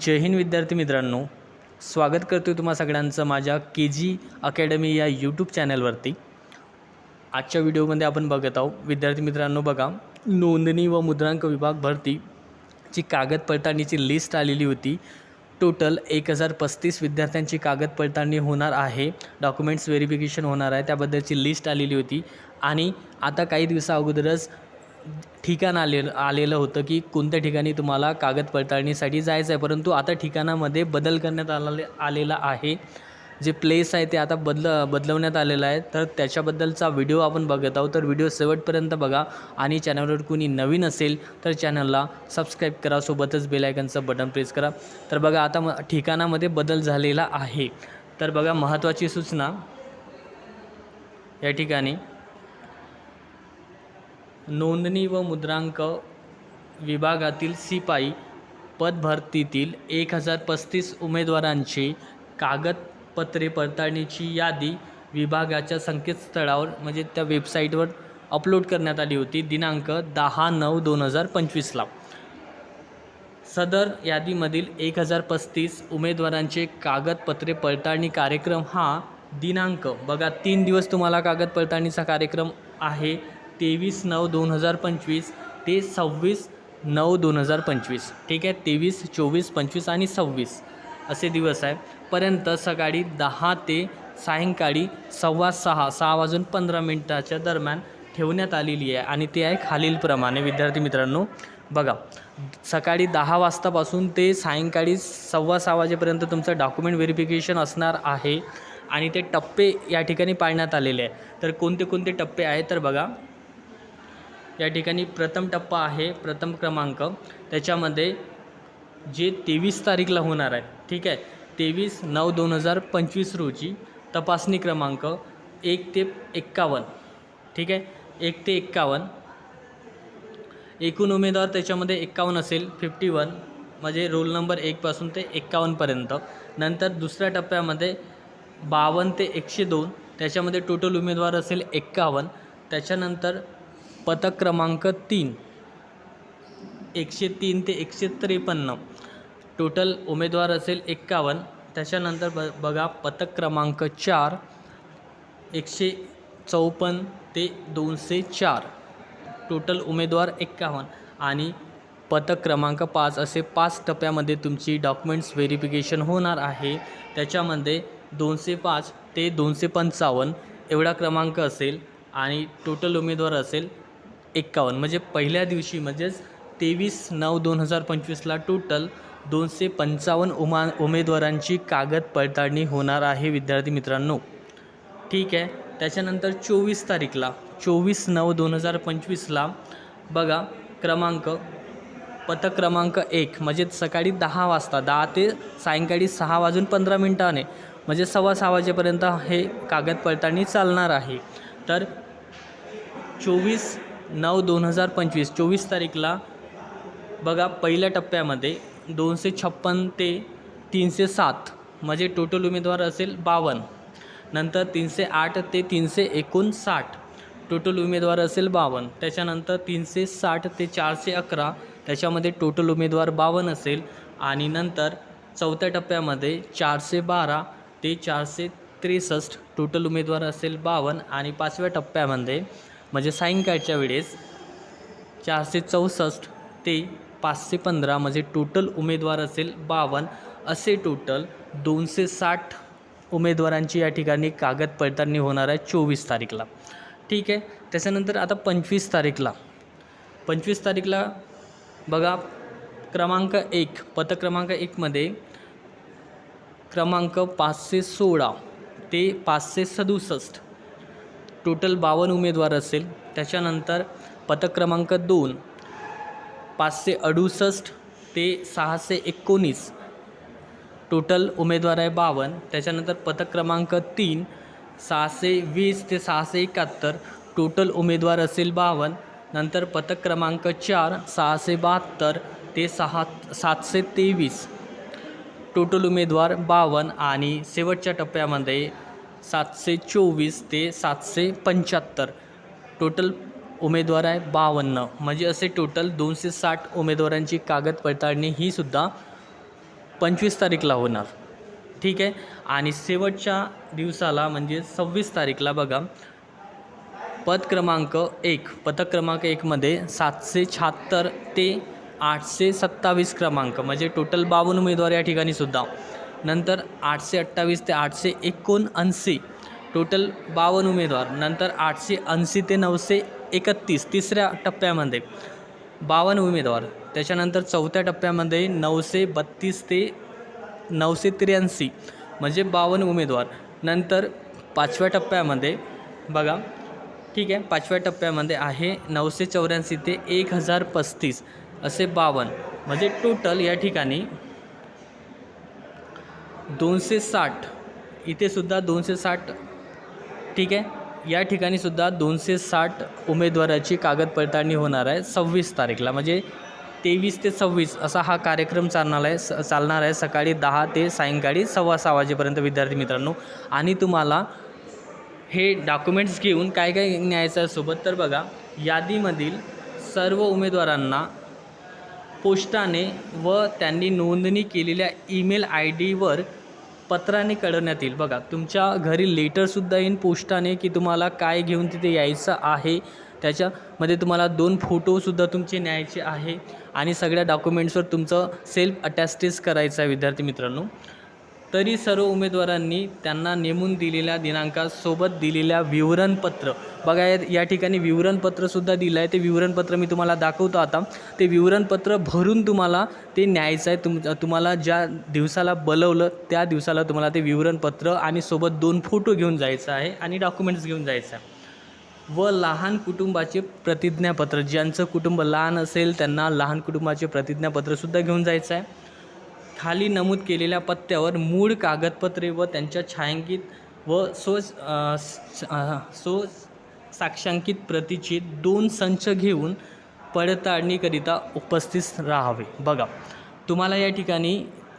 जय हिंद विद्यार्थी मित्रांनो. स्वागत करतो आहे तुम्हा सगळ्यांचं माझ्या के जी अकॅडमी या यूट्यूब चॅनलवरती. आजच्या व्हिडिओमध्ये आपण बघत आहोत विद्यार्थी मित्रांनो बघा नोंदणी व मुद्रांक विभाग भरती जी कागद पडताळणीची लिस्ट आलेली होती. टोटल एक हजार पस्तीस विद्यार्थ्यांची कागद पडताळणी होणार आहे. डॉक्युमेंट्स व्हेरिफिकेशन होणार आहे. त्याबद्दलची लिस्ट आलेली होती. आणि आता काही दिवसा अगोदरच ठिकाण आलेलं आलेलं होतं की कोणत्या ठिकाणी तुम्हाला कागद पडताळणीसाठी जायचं आहे परंतु आता ठिकाणामध्ये बदल करण्यात आलेले आलेला आहे. जे प्लेस आहे ते आता बदल बदलवण्यात आलेलं आहे. तर त्याच्याबद्दलचा व्हिडिओ आपण बघत आहोत. तर व्हिडिओ शेवटपर्यंत बघा. आणि चॅनलवर कोणी नवीन असेल तर चॅनलला सबस्क्राईब करा. सोबतच बेलायकनचं बटन प्रेस करा. तर बघा आता म ठिकाणामध्ये बदल झालेला आहे. तर बघा महत्त्वाची सूचना या ठिकाणी. नोंदणी व मुद्रांक विभागातील शिपाई पदभरतीतील एक हजार पस्तीस उमेदवारांची कागदपत्रे पडताळणीची यादी विभागाच्या संकेतस्थळावर म्हणजे त्या वेबसाईटवर अपलोड करण्यात आली होती. दिनांक दहा नऊ दोन हजार पंचवीसला. सदर यादीमधील एक हजार पस्तीस उमेदवारांचे कागदपत्रे पडताळणी कार्यक्रम हा दिनांक. बघा तीन दिवस तुम्हाला कागद पडताळणीचा कार्यक्रम आहे. तेवीस नऊ दोन हजार पंचवीस ते सव्वीस नऊ दोन हजार पंचवीस. ठीक आहे? तेवीस चोवीस पंचवीस आणि सव्वीस. असे दिवस आहे पर्यंत सकाळी दहा ते सायंकाळी सव्वा सहा सहा वाजून पंधरा मिनटाच्या दरम्यान ठेवण्यात आलेली आहे. आणि ते आहे खालीलप्रमाणे विद्यार्थी मित्रांनो. बघा सकाळी दहा वाजतापासून ते सायंकाळी सव्वा सहा वाजेपर्यंत तुमचं डॉक्युमेंट व्हेरिफिकेशन असणार आहे. आणि ते टप्पे या ठिकाणी पाळण्यात आलेले आहे तर कोणते कोणते टप्पे आहेत? तर बघा या ठिकाणी प्रथम टप्पा आहे प्रथम क्रमांक. त्याच्यामध्ये जे तेवीस तारीखला होणार आहे ठीक आहे? तेवीस नऊ दोन हजार पंचवीस रोजी तपासणी क्रमांक एक ते एक्कावन्न ठीक आहे? एक ते एक्कावन्न. एकूण उमेदवार त्याच्यामध्ये एक्कावन्न असेल फिफ्टी वन म्हणजे रोल नंबर एकपासून ते एक्कावन्नपर्यंत नंतर दुसऱ्या टप्प्यामध्ये बावन्न ते एकशे दोन त्याच्यामध्ये टोटल उमेदवार असेल एक्कावन्न. त्याच्यानंतर पथक क्रमांक तीन. एकशे तीन ते एकशे त्रेपन्न. टोटल उमेदवार असेल एक्कावन्न. त्याच्यानंतर ब बघा पथक क्रमांक चार. एकशे चौपन्न ते दोनशे चार. टोटल उमेदवार एक्कावन्न. आणि पथक क्रमांक पाच असे पाच टप्प्यामध्ये तुमची डॉक्युमेंट्स व्हेरिफिकेशन होणार आहे. त्याच्यामध्ये दोनशे पाच ते दोनशे पंचावन्न एवढा क्रमांक असेल आणि टोटल उमेदवार असेल एक्कावन्न म्हणजे पहिल्या दिवशी म्हणजेच तेवीस नऊ दोन हजार पंचवीसला टोटल दोनशे पंचावन्न उमा उमेदवारांची कागद पडताळणी होणार आहे विद्यार्थी मित्रांनो. ठीक आहे? त्याच्यानंतर चोवीस तारीखला चोवीस नऊ दोन हजार पंचवीसला बघा क्रमांक पथक क्रमांक एक म्हणजे सकाळी दहा वाजता दहा ते सायंकाळी सहा वाजून पंधरा मिनटाने म्हणजे सव्वा सहा वाजेपर्यंत हे कागद पडताळणी चालणार आहे. तर चोवीस नऊ दोन हजार पंचवीस चोवीस तारीखला बघा पहिल्या टप्प्यामध्ये दोनशे छप्पन ते तीनशे सात म्हणजे टोटल उमेदवार असेल बावन्न नंतर तीनशे आठ ते तीनशे एकोणसाठ टोटल उमेदवार असेल बावन्न त्याच्यानंतर तीनशे साठ ते चारशे अकरा त्याच्यामध्ये टोटल उमेदवार बावन्न असेल. आणि नंतर चौथ्या टप्प्यामध्ये चारशे बारा ते चारशे त्रेसष्ट टोटल उमेदवार असेल बावन्न आणि पाचव्या टप्प्यामध्ये म्हणजे सायंकाळच्या वेळेस चारशे चौसष्ट ते पाचशे पंधरा म्हणजे टोटल उमेदवार असेल बावन्न असे टोटल दोनशे साठ उमेदवारांची या ठिकाणी कागद पडताळणी होणार आहे चोवीस तारीखला. ठीक आहे? त्याच्यानंतर आता पंचवीस तारीखला. पंचवीस तारीखला बघा क्रमांक एक पथक क्रमांक एकमध्ये क्रमांक पाचशे सोळा ते पाचशे सदुसष्ट टोटल बावन्न उमेदवार असेल. त्याच्यानंतर पथक क्रमांक दोन पाचशे अडुसष्ट ते सहाशे एकोणीस. टोटल उमेदवार आहे बावन्न. त्याच्यानंतर पथक क्रमांक तीन सहाशे वीस ते सहाशे एकाहत्तर. टोटल उमेदवार असेल बावन्न. नंतर पथक क्रमांक चार सहाशे बहात्तर ते सहा सातशे तेवीस. टोटल उमेदवार बावन्न आणि शेवटच्या टप्प्यामध्ये सातशे चोवीस ते सातशे पंच्याहत्तर. टोटल उमेदवार आहे बावन्न. म्हणजे असे टोटल दोनशे साठ उमेदवारांची कागद पडताळणी ही सुद्धा पंचवीस तारीखला होणार. ठीक आहे? आणि शेवटच्या दिवसाला म्हणजे सव्वीस तारीखला बघा. पद क्रमांक एक. पथक क्रमांक एकमध्ये सातशे शहात्तर ते आठशे सत्तावीस क्रमांक. म्हणजे टोटल बावन्न उमेदवार या ठिकाणी सुद्धा. नंतर आठशे अठ्ठावीस ते आठशे एकोणऐंशी. टोटल बावन्न उमेदवार. नंतर आठशे ऐंशी ते नऊशे एकतीस तिसऱ्या टप्प्यामध्ये. बावन्न उमेदवार. त्याच्यानंतर चौथ्या टप्प्यामध्ये नऊशे बत्तीस ते नऊशे त्र्याऐंशी म्हणजे बावन्न उमेदवार. नंतर पाचव्या टप्प्यामध्ये बघा ठीक आहे पाचव्या टप्प्यामध्ये आहे नऊशे चौऱ्याऐंशी ते एक हजार पस्तीस असे बावन्न म्हणजे टोटल या ठिकाणी दोनशे साठ. इथे सुद्धा दोनशे साठ. ठीक आहे? या ठिकाणी सुद्धा दोनशे साठ उमेदवाराची कागद पडताळणी होणार आहे सव्वीस तारीखला. म्हणजे तेवीस ते सव्वीस असा हा कार्यक्रम चालणार आहे स चालणार आहे सकाळी दहा ते सायंकाळी सव्वा सहा वाजेपर्यंत विद्यार्थी मित्रांनो. आणि तुम्हाला हे डॉक्युमेंट्स घेऊन काय काय न्यायचं आहे सोबत तर बघा यादीमधील सर्व उमेदवारांना पोस्टाने व त्यांनी नोंदणी केलेल्या ईमेल आय डीवर पत्राने कळवण्यात येईल. बघा तुमच्या घरी लेटरसुद्धा येईन पोस्टाने की तुम्हाला काय घेऊन तिथे यायचं आहे. त्याच्यामध्ये तुम्हाला दोन फोटोसुद्धा तुमचे न्यायचे आहे. आणि सगळ्या डॉक्युमेंट्सवर तुमचं सेल्फ अटॅस्टेज करायचं आहे विद्यार्थी मित्रांनो. तरी सर्व उमेदवारांनी त्यांना नेमून दिलेल्या दिनांकासोबत दिलेल्या विवरणपत्र. बघा या ठिकाणी विवरणपत्रसुद्धा दिलं आहे. ते विवरणपत्र मी तुम्हाला दाखवतो आता. ते विवरणपत्र भरून तुम्हाला ते न्यायचं आहे. तुम तुम्हाला ज्या दिवसाला बोलवलं त्या दिवसाला तुम्हाला ते विवरणपत्र आणि सोबत दोन फोटो घेऊन जायचं आहे आणि डॉक्युमेंट्स घेऊन जायचं आहे. व लहान कुटुंबाचे प्रतिज्ञापत्र ज्यांचं कुटुंब लहान असेल त्यांना लहान कुटुंबाचे प्रतिज्ञापत्रसुद्धा घेऊन जायचं आहे. खाली नमूद केलेल्या पत्त्यावर मूळ कागदपत्रे व त्यांच्या छायांकित व सो सो साक्षांकित प्रतीचे दोन संच घेऊन पडताळणीकरिता उपस्थित राहावे. बघा तुम्हाला या ठिकाणी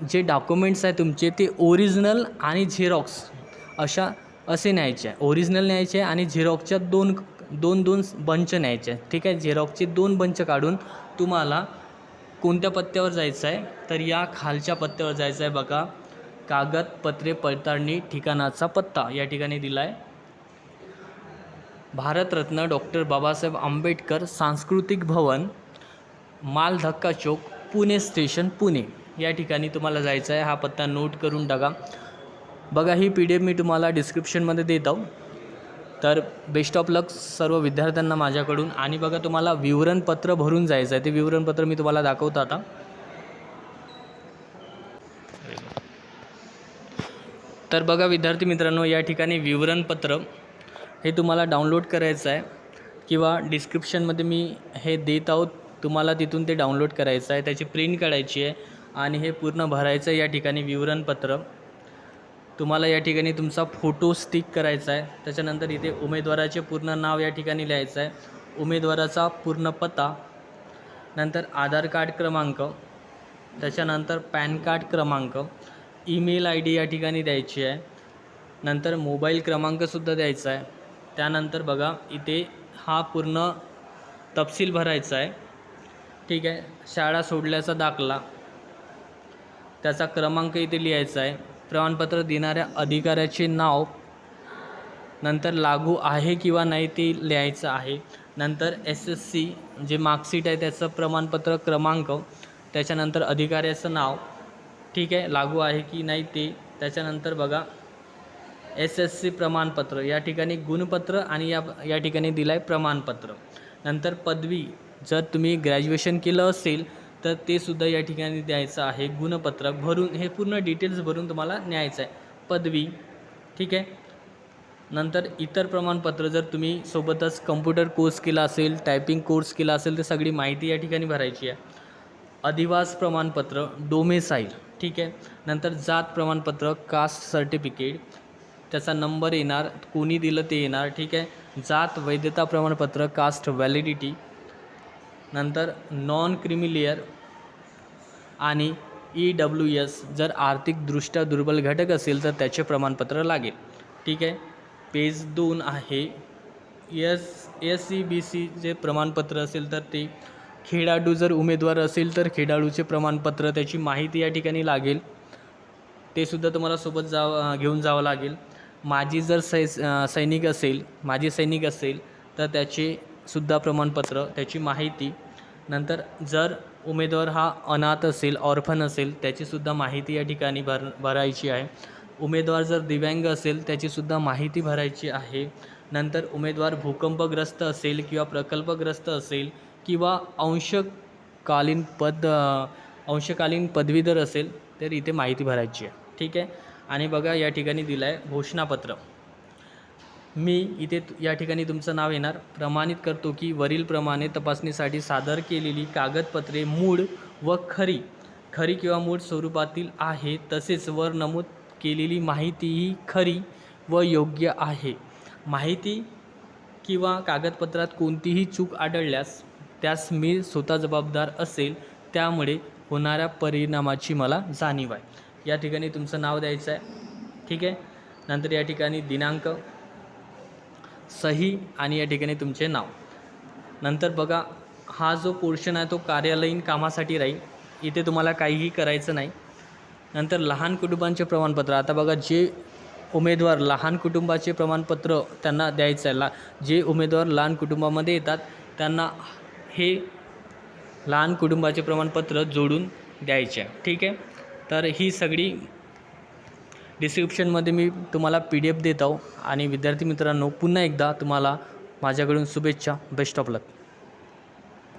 जे डॉक्युमेंट्स आहे तुमचे ते ओरिजिनल आणि झेरॉक्स अशा असे न्यायचे आहे. ओरिजिनल न्यायचे आहे आणि झेरॉक्सच्या दोन दोन दोन बंच न्यायचे आहे ठीक आहे? झेरॉक्सचे दोन बंच काढून तुम्हाला कोणत्या पत्त्यावर जायचं आहे? तर या खालच्या पत्त्यावर जायचं आहे बघा. कागदपत्रे पडताळणी ठिकाणाचा पत्ता या ठिकाणी दिला आहे भारतरत्न डॉक्टर बाबासाहेब आंबेडकर सांस्कृतिक भवन माल धक्का चौक पुणे स्टेशन पुणे. या ठिकाणी तुम्हाला जायचं आहे. हा पत्ता नोट करून टाका. बघा ही पी डी एफ मी तुम्हाला डिस्क्रिप्शनमध्ये देत आहो. तर बेस्ट ऑफ लक सर्व विद्यार्थ्यांना माझ्याकडून. आणि बघा तुम्हाला विवरणपत्र भरून जायचं आहे. ते विवरणपत्र मी तुम्हाला दाखवतो आता. तर बघा विद्यार्थी मित्रांनो या ठिकाणी विवरणपत्र हे तुम्हाला डाउनलोड करायचं आहे. किंवा डिस्क्रिप्शनमध्ये मी हे देत आहोत. तुम्हाला तिथून ते डाउनलोड करायचं आहे. त्याची प्रिंट काढायची आहे. आणि हे पूर्ण भरायचं आहे या ठिकाणी विवरणपत्र. तुम्हाला या ठिकाणी तुमचा फोटो स्टिक करायचा आहे. त्याच्यानंतर इथे उमेदवाराचे पूर्ण नाव या ठिकाणी लिहायचं आहे. उमेदवाराचा पूर्ण पत्ता नंतर आधार कार्ड क्रमांक त्याच्यानंतर पॅन कार्ड क्रमांक ईमेल आय डी या ठिकाणी द्यायची आहे. नंतर मोबाईल क्रमांकसुद्धा द्यायचा आहे. त्यानंतर बघा इथे हा पूर्ण तपशील भरायचा आहे. ठीक आहे शाळा सोडल्याचा दाखला. त्याचा क्रमांक इथे लिहायचा आहे. प्रमाणपत्र देणाऱ्या अधिकाऱ्याचे नाव नंतर लागू आहे किंवा नाही ते लिहायचं आहे. नंतर एस एस सी जे मार्कशीट आहे त्याचं प्रमाणपत्र क्रमांक त्याच्यानंतर अधिकाऱ्याचं नाव ठीक आहे लागू आहे की नाही ते त्याच्यानंतर बघा एस एस सी प्रमाणपत्र या ठिकाणी गुणपत्र आणि या या ठिकाणी दिलं आहे प्रमाणपत्र. नंतर पदवी जर तुम्ही ग्रॅज्युएशन केलं असेल तर ते सुद्धा या ठिकाणी द्यायचं आहे. गुणपत्रक भरून हे पूर्ण डिटेल्स भरून तुम्हाला न्यायचं आहे. पदवी ठीक आहे? नंतर इतर प्रमाणपत्र जर तुम्ही सोबतच कम्प्युटर कोर्स केला असेल टायपिंग कोर्स केला असेल तर सगळी माहिती या ठिकाणी भरायची आहे. अधिवास प्रमाणपत्र डोमेसाईल ठीक आहे? नंतर जात प्रमाणपत्र कास्ट सर्टिफिकेट त्याचा नंबर येणार कोणी दिलं ते येणार ठीक आहे? जात वैधता प्रमाणपत्र कास्ट व्हॅलिडिटी नंतर नॉन क्रिमिलियर आणि ई डब्ल्यू एस जर आर्थिकदृष्ट्या दुर्बल घटक असेल तर त्याचे प्रमाणपत्र लागेल. ठीक आहे? पेज दोन आहे. S S C B C जे प्रमाणपत्र असेल तर ते. खेळाडू जर उमेदवार असेल तर खेळाडूचे प्रमाणपत्र त्याची माहिती या ठिकाणी लागेल. ते सुद्धा तुम्हाला सोबत जावं घेऊन जावं लागेल. माझी जर सै सैनिक असेल माझी सैनिक असेल तर त्याचे सुद्धा प्रमाणपत्र त्याची माहिती नंतर जर उमेदवार हा अनाथ असेल ऑर्फन असेल त्याचीसुद्धा माहिती या ठिकाणी भर भरायची आहे. उमेदवार जर दिव्यांग असेल त्याचीसुद्धा माहिती भरायची आहे. नंतर उमेदवार भूकंपग्रस्त असेल किंवा प्रकल्पग्रस्त असेल किंवा अंशकालीन पद अंशकालीन पदवीधर असेल तर इथे माहिती भरायची आहे. ठीक आहे? आणि बघा या ठिकाणी दिलं आहे घोषणापत्र. मी इथे या ठिकाणी तुमचं नाव येणार. प्रमाणित करतो की वरीलप्रमाणे तपासणीसाठी सादर केलेली कागदपत्रे मूळ व खरी. खरी किंवा मूळ स्वरूपातील आहे तसेच वर नमूद केलेली माहितीही खरी व योग्य आहे. माहिती किंवा कागदपत्रात कोणतीही चूक आढळल्यास त्यास मी स्वतः जबाबदार असेल त्यामुळे होणाऱ्या परिणामाची मला जाणीव आहे. या ठिकाणी तुमचं नाव द्यायचं आहे. ठीक आहे? नंतर या ठिकाणी दिनांक सही आणि या ठिकाणी तुमचे नाव. नंतर बघा हा जो पोर्शन आहे तो कार्यालयीन कामासाठी राहील. इथे तुम्हाला काहीही करायचं नाही. नंतर लहान कुटुंबांचे प्रमाणपत्र. आता बघा जे उमेदवार लहान कुटुंबाचे प्रमाणपत्र त्यांना द्यायचं आहे. ला जे उमेदवार लहान कुटुंबामध्ये येतात त्यांना हे लहान कुटुंबाचे प्रमाणपत्र जोडून द्यायचे आहे. ठीक आहे? तर ही सगळी डिस्क्रिप्शनमध्ये मी तुम्हाला पी डी एफ देत आहो. आणि विद्यार्थी मित्रांनो पुन्हा एकदा तुम्हाला माझ्याकडून शुभेच्छा. Best of luck